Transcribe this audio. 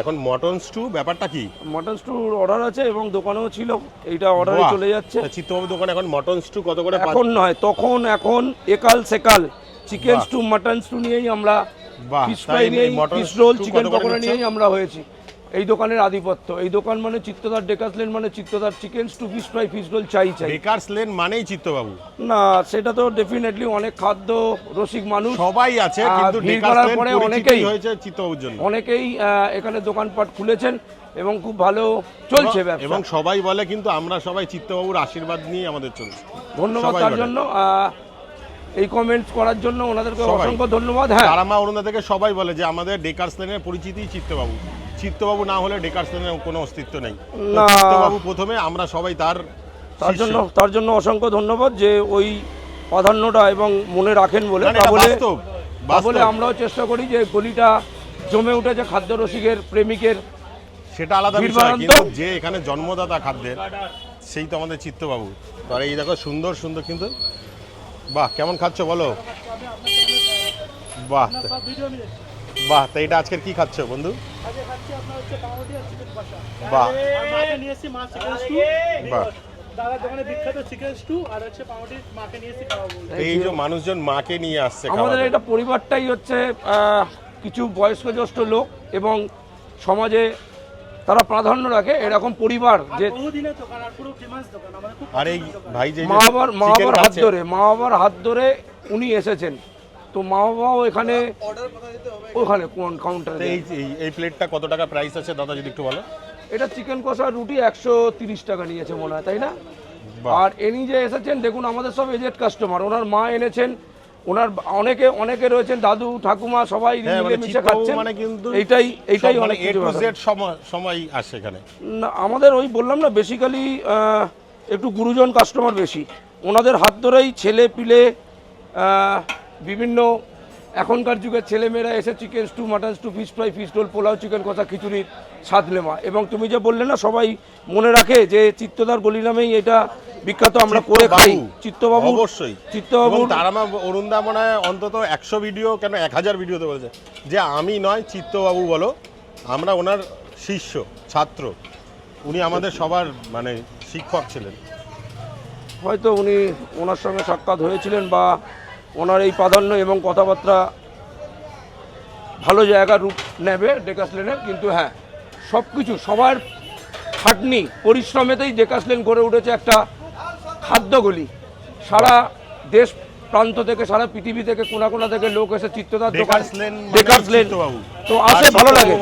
এখন mutton stew ব্যাপারটা কি? মটন স্টুর অর্ডার আছে এবং দোকানেও ছিল এইটা অর্ডারে চলে যাচ্ছে। তা চিত্তবাবু দোকান এখন মটন স্টু কত করে? এখন নয় তখন এখন একাল সেকাল। চিকেন। স্টু মটন স্টু নিয়েই আমরা ফিশ ফ্রাই নিয়েই ফিশ রোল চিকেন পকোড়া নিয়েই আমরা হয়েছি। এই দোকানের আধিপত্য এই দোকান মানে চিত্তদার ডেকাসলেন মানে চিত্তদার চিকেন টু ফিশ ফ্রাই ফিশ রোল চাই চাই। বেকারস লেন মানেই চিত্তবাবু। না সেটা তো ডেফিনেটলি অনেক খাদ্য রসিক মানুষ। সবাই আছে কিন্তু করার লেন পরে অনেকেই- হয়েছে চিত্তবাবুর জন্য। অনেকেই এখানে দোকানপাট খুলেছেন এবং খুব ভালো চলছে ব্যবসা। এবং সবাই বলে কিন্তু আমরা সবাই চিত্তবাবুর আশীর্বাদ নিয়ে আমাদের চলছে। ধন্যবাদ তার জন্য এই কমেন্টস করার জন্য ওনাদেরকে অসংখ্য ধন্যবাদ হ্যাঁ। তারামা অরুণা থেকে সবাই বলে যে আমাদের ডেকার্স লেনের পরিচিতি চিত্তবাবু। চিত্তবাবু না হলে ডেকার্স লেনের কোনো অস্তিত্ব নেই। চিত্তবাবু প্রথমে আমরা সবাই তার তার জন্য তার জন্য অসংখ্য ধন্যবাদ যে ওই প্রাধান্যটা এবং মনে রাখেন বলে। বলে আমরাও চেষ্টা করি যে গলিটা জমে উঠেছে খাদ্য রসিকের প্রেমিকের সেটা আলাদা বিষয় কিন্তু যে এখানে জন্মদাতা খাদ্যের সেই তো আমাদের চিত্তবাবু। তো আর এই দেখো সুন্দর সুন্দর কিন্তু বাহ কেমন খাচ্ছ বলো? বাহ বাহ তা এটা আজকের কি খাচ্ছ বন্ধু? বাহ। মাকে নিয়ে এসেছি মা চিকেন স্টু বাহ। দাদার দোকানে বিখ্যাত চিকেন স্টু আর হচ্ছে পাউরুটি মাকে নিয়ে এসেছি খাওয়াবো এই যে মানুষজন মাকে নিয়ে আসছে আমাদের এটা পরিবারটাই হচ্ছে কিছু বয়স্ক জ্যেষ্ঠ লোক এবং সমাজে তারা প্রাধান্য রাখে এরকম পরিবার যে আর পুরো ফেমাস দোকান আমাদের খুব আর এই ভাই যে মা বাবার মা বাবার হাত ধরে মা বাবার হাত ধরে উনি এসেছেন। তো মা বাবাও এখানে ওখানে কোন কাউন্টারে এই- এই প্লেটটা কত টাকা প্রাইস আছে দাদা যদি একটু বলো। এটা চিকেন কষা রুটি একশো তিরিশ টাকা নিয়েছে মনে হয় তাই না? আর এনি যে এসেছেন দেখুন আমাদের সব এজেড কাস্টমার ওনার মা এনেছেন ওনার অনেকে অনেকে রয়েছেন দাদু ঠাকুমা সবাই হ্যাঁ, মানে মিলে মিশে খাচ্ছেন। মানে কিন্তু এইটাই এইটাই মানে অনেক সময় সময় আসে এখানে। না আমাদের ওই বললাম না বেসিক্যালি একটু গুরুজন কাস্টমার বেশি। ওনাদের হাত ধরেই ছেলে পিলে বিভিন্ন এখনকার যুগের ছেলেমেয়েরা এসে chicken stew mutton stew fish fry fish roll pulao chicken কষা খিচুড়ির স্বাদ নেওয়া এবং তুমি যে বললে না সবাই মনে রাখে যে চিত্তদার গলি নামেই এটা বিখ্যাত আমরা করে খাই। চিত্তবাবু অবশ্যই। চিত্তবাবু এবং তারা মা অরুণদা মনে হয় অন্তত একশো ভিডিও কেন এক হাজার ভিডিওতে বলেছে যে আমি নয় চিত্তবাবু বলো আমরা ওনার শিষ্য ছাত্র। উনি আমাদের সবার মানে শিক্ষক ছিলেন। হয়তো উনি ওনার সঙ্গে সাক্ষাৎ হয়েছিলেন বা ওনার এই প্রাধান্য এবং কথাবার্তা ভালো জায়গা রূপ নেবে ডেকাসলেনের কিন্তু হ্যাঁ সব কিছু সবার খাটনি পরিশ্রমেতেই ডেকাসলেন গড়ে উঠেছে একটা খাদ্যগলি। সারা দেশ প্রান্ত থেকে সারা পৃথিবী থেকে কোনা কোনা থেকে লোক এসে চিত্তদার দোকান ডেকার্স লেন লেন। তো আসে ভালো লাগে।